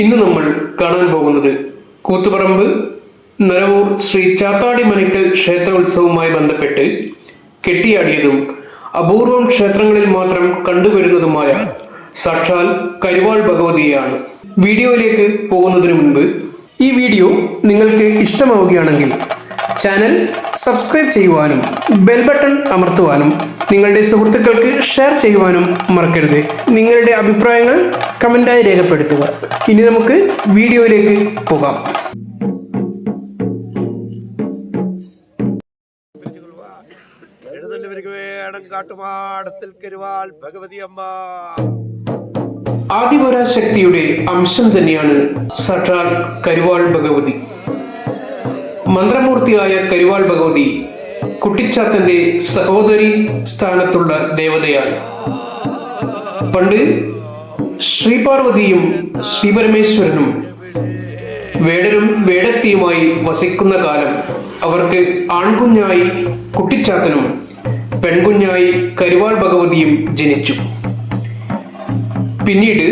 ഇന്ന് നമ്മൾ കാണാൻ പോകുന്നത് കൂത്തുപറമ്പ് നരവൂർ ശ്രീ ചാത്താടി മനക്കൽ ക്ഷേത്രോത്സവവുമായി ബന്ധപ്പെട്ട് കെട്ടിയാടിയതും അപൂർവം ക്ഷേത്രങ്ങളിൽ മാത്രം കണ്ടുവരുന്നതുമായ സാക്ഷാൽ കരിവാൾ ഭഗവതിയാണ്. വീഡിയോയിലേക്ക് പോകുന്നതിന് മുൻപ് ഈ വീഡിയോ നിങ്ങൾക്ക് ഇഷ്ടമാവുകയാണെങ്കിൽ ചാനൽ സബ്സ്ക്രൈബ് ചെയ്യുവാനും ബെൽ ബട്ടൺ അമർത്തുവാനും നിങ്ങളുടെ സുഹൃത്തുക്കൾക്ക് ഷെയർ ചെയ്യുവാനും മറക്കരുത്. നിങ്ങളുടെ അഭിപ്രായങ്ങൾ കമന്റായി രേഖപ്പെടുത്തുക. ഇനി നമുക്ക് വീഡിയോയിലേക്ക് പോകാം. വേണം കാട്ടുമാടത്തിൽ കരുവാൾ ഭഗവതി അമ്മ. ആദിപരാശക്തിയുടെ അംശം തന്നെയാണ് സാക്ഷാൽ കരുവാൾ ഭഗവതി. മന്ത്രമൂർത്തിയായ കരുവാൾ ഭഗവതി കുട്ടിച്ചാത്തന്റെ സഹോദരി സ്ഥാനത്തുള്ള ദേവതയാണ്. പണ്ട് ശ്രീപാർവതിയും ശ്രീപരമേശ്വരനും വേടനും വേടത്തിയുമായി വസിക്കുന്ന കാലം അവർക്ക് ആൺകുഞ്ഞായി കുട്ടിച്ചാത്തനും പെൺകുഞ്ഞായി കരുവാൾ ഭഗവതിയും ജനിച്ചു. പിന്നീട്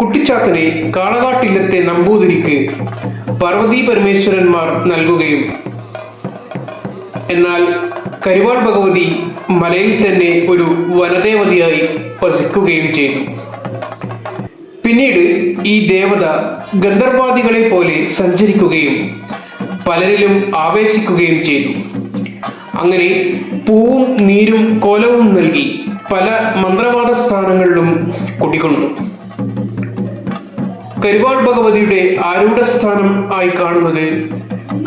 കുട്ടിച്ചാത്തനെ കാളകാട്ടില്ലത്തെ നമ്പൂതിരിക്ക് പാർവതി പരമേശ്വരന്മാർ നൽകുകയും എന്നാൽ കരിവാൾ ഭഗവതി മലയിൽ തന്നെ ഒരു വനദേവതയായി വസിക്കുകയും ചെയ്തു. പിന്നീട് ഈ ദേവത ഗന്ധർവാദികളെ പോലെ സഞ്ചരിക്കുകയും പലരിലും ആവേശിക്കുകയും ചെയ്തു. അങ്ങനെ പൂവും നീരും കോലവും നൽകി പല മന്ത്രവാദ സ്ഥാനങ്ങളിലും കുടികൊണ്ടു. കരുവാൾ ഭഗവതിയുടെ ആരൂഢ സ്ഥാനം ആയി കാണുന്നത്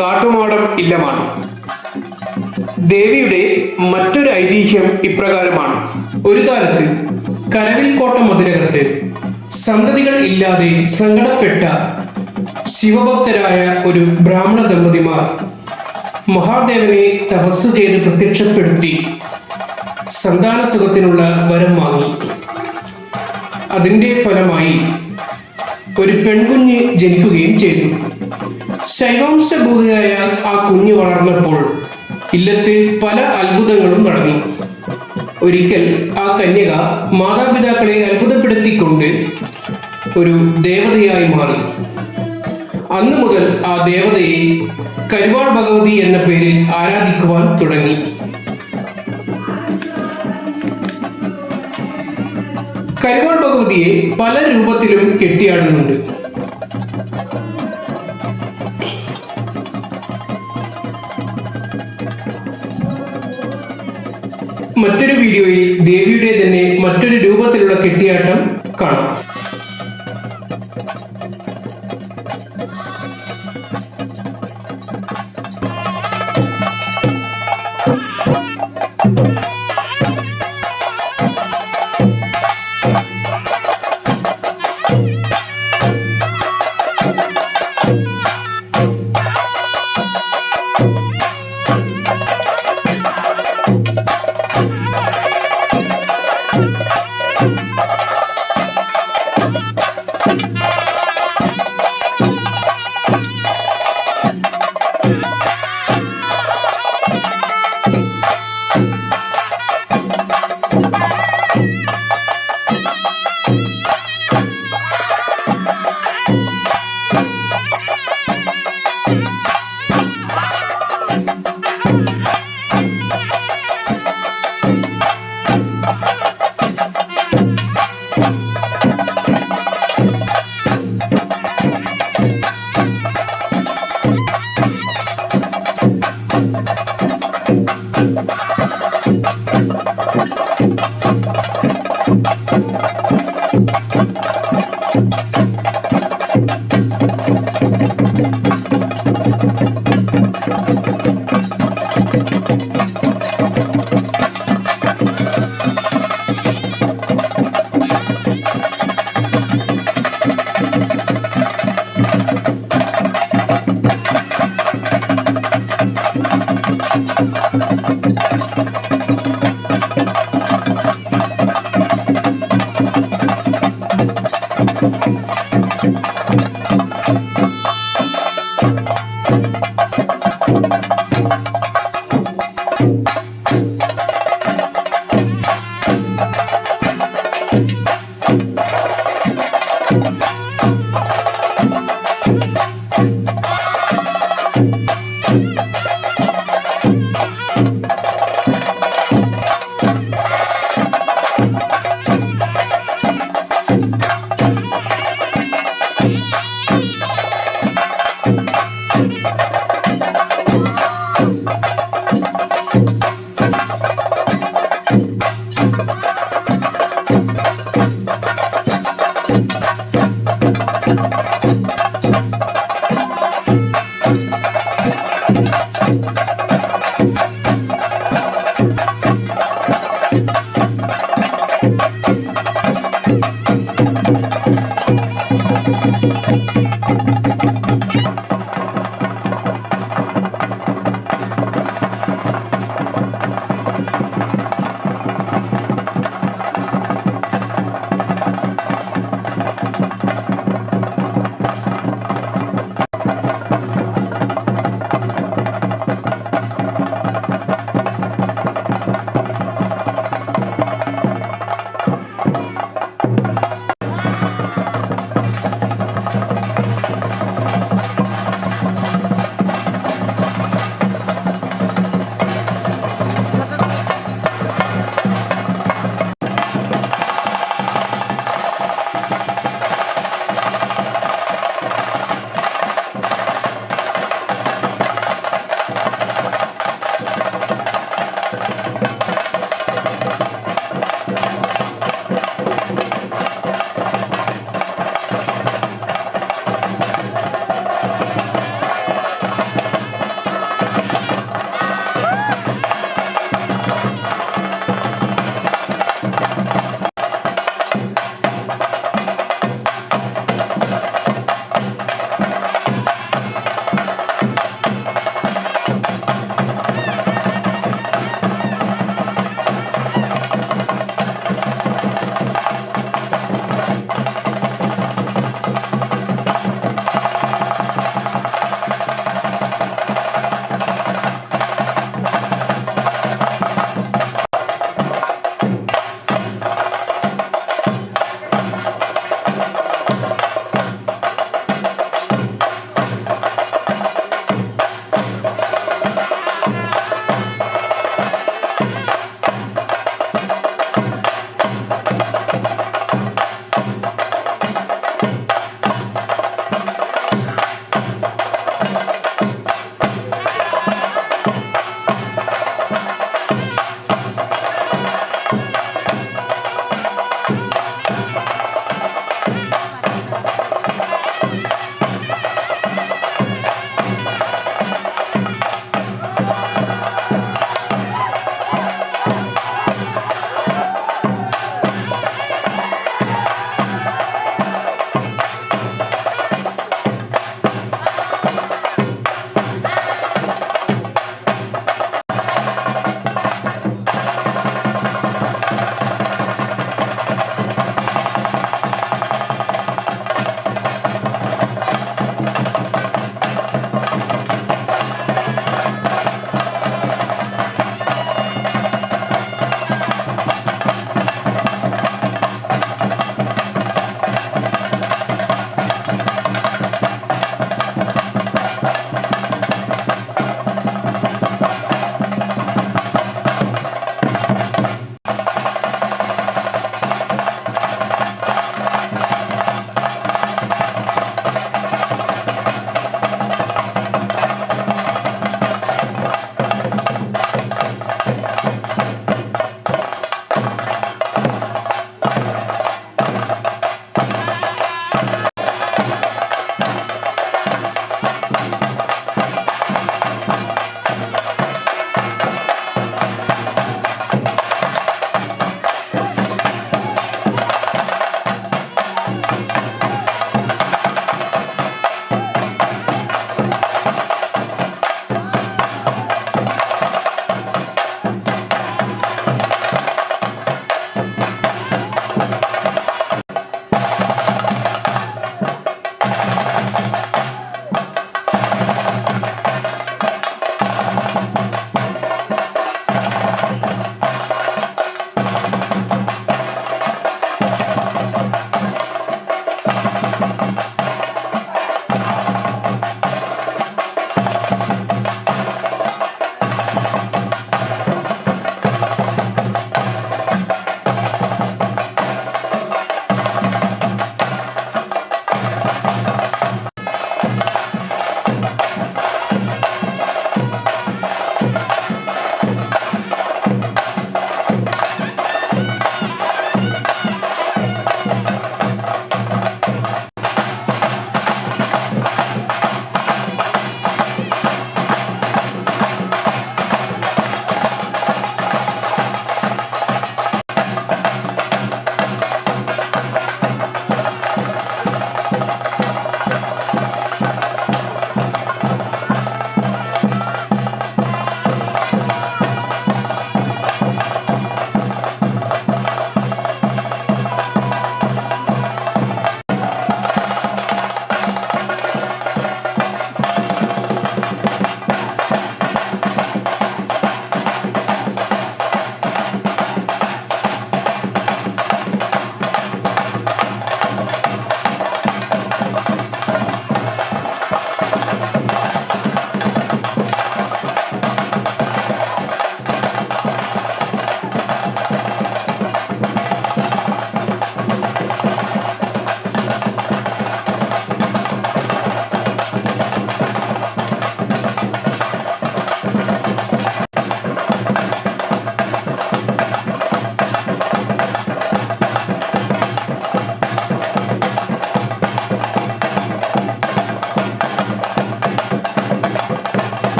കാട്ടുമാടം ഇല്ലമാണ്. ദേവിയുടെ മറ്റൊരു ഐതിഹ്യം ഇപ്രകാരമാണ്. ഒരു കാലത്ത് കരവിൽ കോട്ട മുതലകത്ത് സന്തതികൾ ഇല്ലാതെ സങ്കടപ്പെട്ട ശിവഭക്തരായ ഒരു ബ്രാഹ്മണ ദമ്പതിമാർ മഹാദേവനെ തപസ് ചെയ്ത് പ്രത്യക്ഷപ്പെടുത്തി സന്താന സുഖത്തിനുള്ള വരം വാങ്ങി. അതിന്റെ ഫലമായി ഒരു പെൺകുഞ്ഞ് ജനിക്കുകയും ചെയ്തു. ശൈവാംശഭൂതയായ ആ കുഞ്ഞ് വളർന്നപ്പോൾ ഇല്ലത്ത് പല അത്ഭുതങ്ങളും നടന്നു. ഒരിക്കൽ ആ കന്യക മാതാപിതാക്കളെ അത്ഭുതപ്പെടുത്തിക്കൊണ്ട് ഒരു ദേവതയായി മാറി. അന്നു മുതൽ ആ ദേവതയെ കരുവാൾ ഭഗവതി എന്ന പേരിൽ ആരാധിക്കുവാൻ തുടങ്ങി. കരുവാൾ ഭഗവതിയെ പല രൂപത്തിലും കെട്ടിയാടുന്നുണ്ട്. മറ്റൊരു വീഡിയോയിൽ ദേവിയുടെ തന്നെ മറ്റൊരു രൂപത്തിലുള്ള കെട്ടിയാട്ടം കാണാം.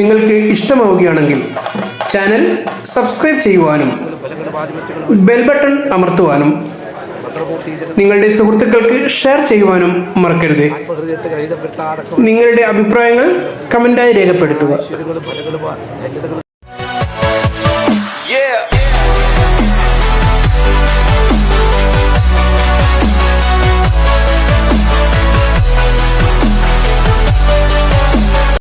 നിങ്ങൾക്ക് ഇഷ്ടമാവുകയാണെങ്കിൽ ചാനൽ സബ്സ്ക്രൈബ് ചെയ്യുവാനും ബെൽ ബട്ടൺ അമർത്തുവാനും നിങ്ങളുടെ സുഹൃത്തുക്കൾക്ക് ഷെയർ ചെയ്യുവാനും മറക്കരുത്. നിങ്ങളുടെ അഭിപ്രായങ്ങൾ കമന്റായി രേഖപ്പെടുത്തുക.